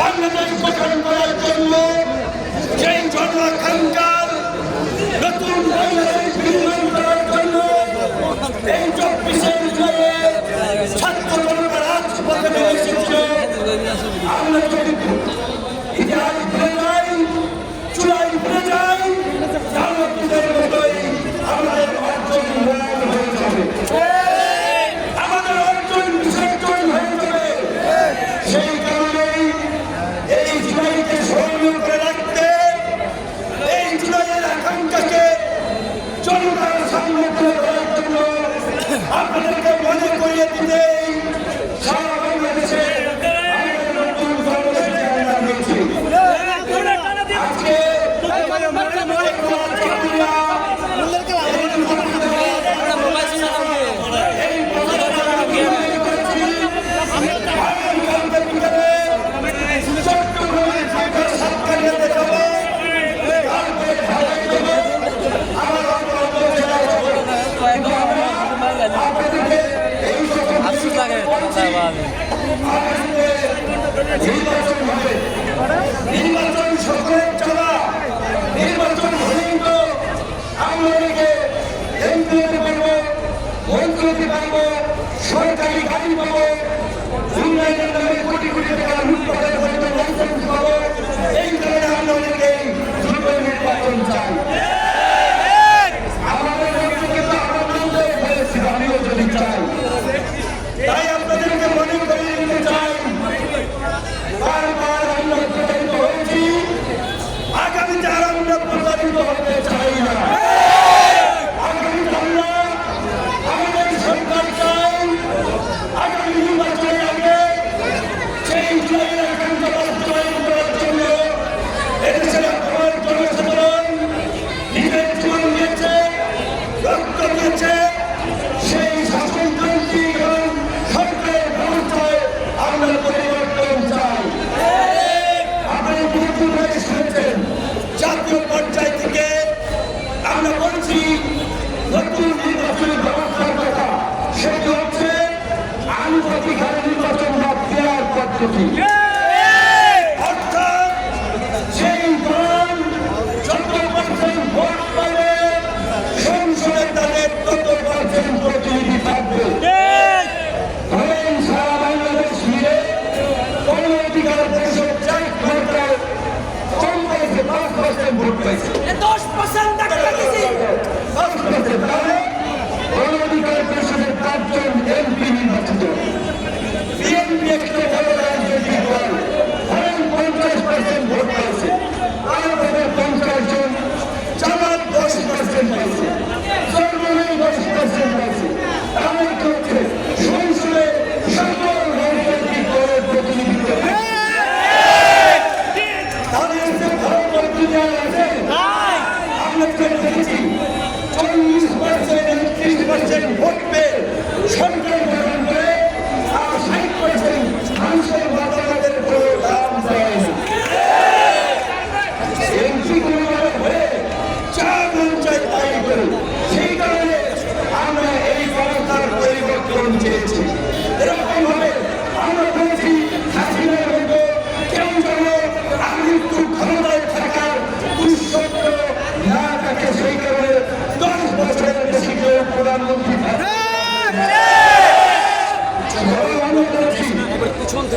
বাংলাদেশ গঠন করার জন্য সেই জনসংখ্যার নতুন বাংলাদেশ নির্মাণ করার জন্য এই চব্বিশে ছাত্র আপনাদেরকে মনে করিয়ে দিতে নির্বাচন সকলের চলা। তো আমলিকে এমপি হতে পারব মন্ত্রী হতে পারব সরকারি গাড়ি পাবো উন্নয়নের নামে কোটি কোটি টাকা লুট করার লাইসেন্স পাবো এই রাজনীতি। অর্থাৎ সেই দল যত পার্সেন্ট ভোট পাবে সংসদে তাদের তত পার্সেন্ট প্রতিনিধি থাকবে। ধরেন সারা বাংলাদেশ মিলে কোনো অধিকার পরিষদ চার ঘন্টায় কম পাইছে পাঁচ পার্সেন্ট ভোট পাইছে। দশ পার্সেন্ট দশ পার্সেন্ট। তাহলে গণ অধিকার পরিষদের পাঁচজন Oh!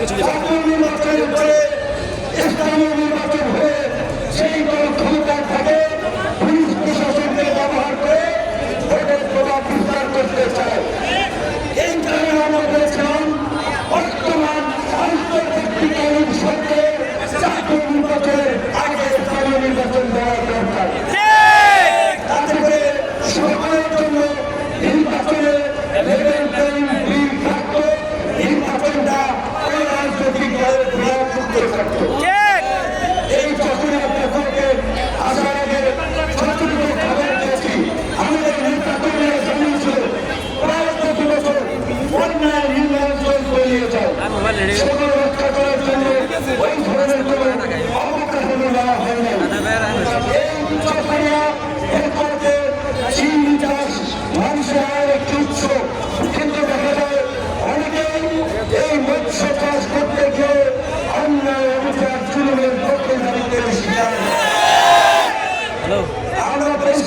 থেকে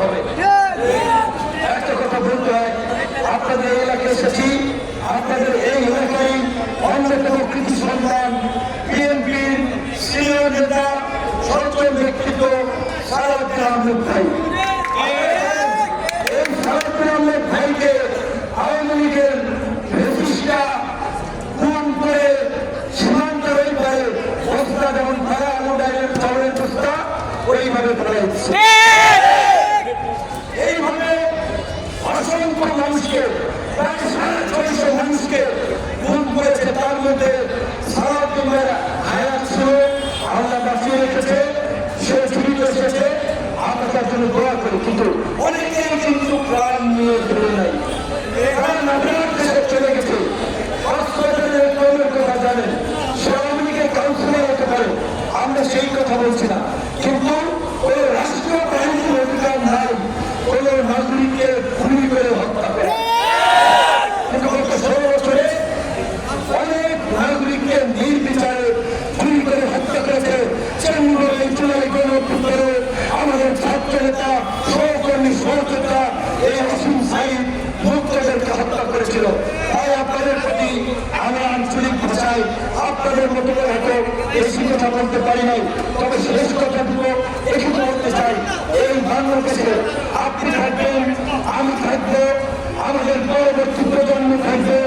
হবে একটা কথা বলতে এলাকায় এসেছি, আপনাদের এই এলাকায় অন্যতম সন্তান, বিএনপির সিনিয়র নেতা, সচল ব্যক্তিত্ব সারাদ্দিন আহমেদ ভাই। আওয়ামী লীগের ফেসিস্টরা খুন করে যেমন ভাড়া আলু ডাইলের চাউলের ওইভাবে ফেলাইছে এইভাবে অসংখ্য মানুষকে, প্রায় সাড়ে ছয়শো মানুষকে খুন করেছে। তার মধ্যে সারাদিনের হায়াত ছিল, আল্লাহ বাঁচিয়ে রেখেছে, সে জীবিত এসেছে তার জন্য দোয়া কিন্তু অনেকেই কিন্তু প্রাণ নিয়ে ফিরে নাই প্রাণ আপনার দেশে চলে গেছে হসপিটালের কর্মের কথা জানেন সে আওয়ামী লীগের কাউন্সিলর হতে পারে আমরা সেই কথা বলছি না কিন্তু ওই রাষ্ট্রীয় বাহিনীর অধিকার নাই কোন নাগরিককে গুলি করে হত্যা করে কিন্তু গত ষোলো বছরে অনেক নাগরিককে নির্বিচারে গুলি করে হত্যা করেছে চুলাই গণপুত্রে আমাদের ছাত্র নেতা, সহকর্মী, সহযোদ্ধা এই অসীম সাইদ মুক্তদেরকে হত্যা করেছিল। তাই আপনাদের প্রতি আমরা আঞ্চলিক ভাষায় আপনাদের মতো করে হয়তো বেশি কথা বলতে পারি নাই। তবে শেষ কথাটুকু একটু বলতে চাই, এই বাংলাদেশে আপনি থাকবেন, আমি থাকব, আমাদের পরবর্তী প্রজন্ম থাকবে।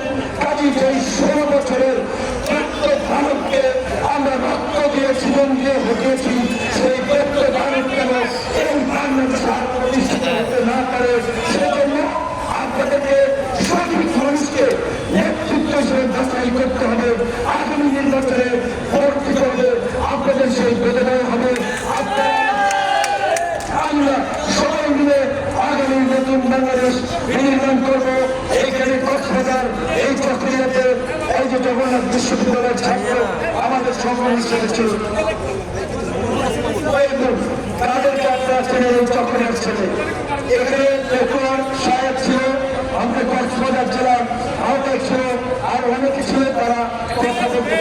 কাজী এই ষোলো বছরের ভারতকে আমরা রক্ত দিয়ে জীবন দিয়ে হটিয়েছি সেই তথ্য ভারত কেন এই বাংলাদেশ আর প্রতিষ্ঠিত হতে না পারে, সেজন্য আপনাদেরকে সঠিক মানুষকে নেতৃত্ব হিসেবে বাছাই করতে হবে। আগামী নির্বাচনে দিতে হবে আপনাদের সেই বেদনায় হবে। আপনারা আমরা সবাই মিলে আগামী নতুন বাংলাদেশ বিনির্মাণ করব। এইখানে কক্সবাজার এই যে জগন্নাথ বিশ্ববিদ্যালয়ের ছাত্র আমাদের সংগ্রামী ছিল তাদেরকে এই ছেলে এখানে লেখক সাহেব ছিল আমাদের কক্সবাজার জেলার আহ্বায়ক ছিল, আর অনেকে ছিল তারা কথা বলতে।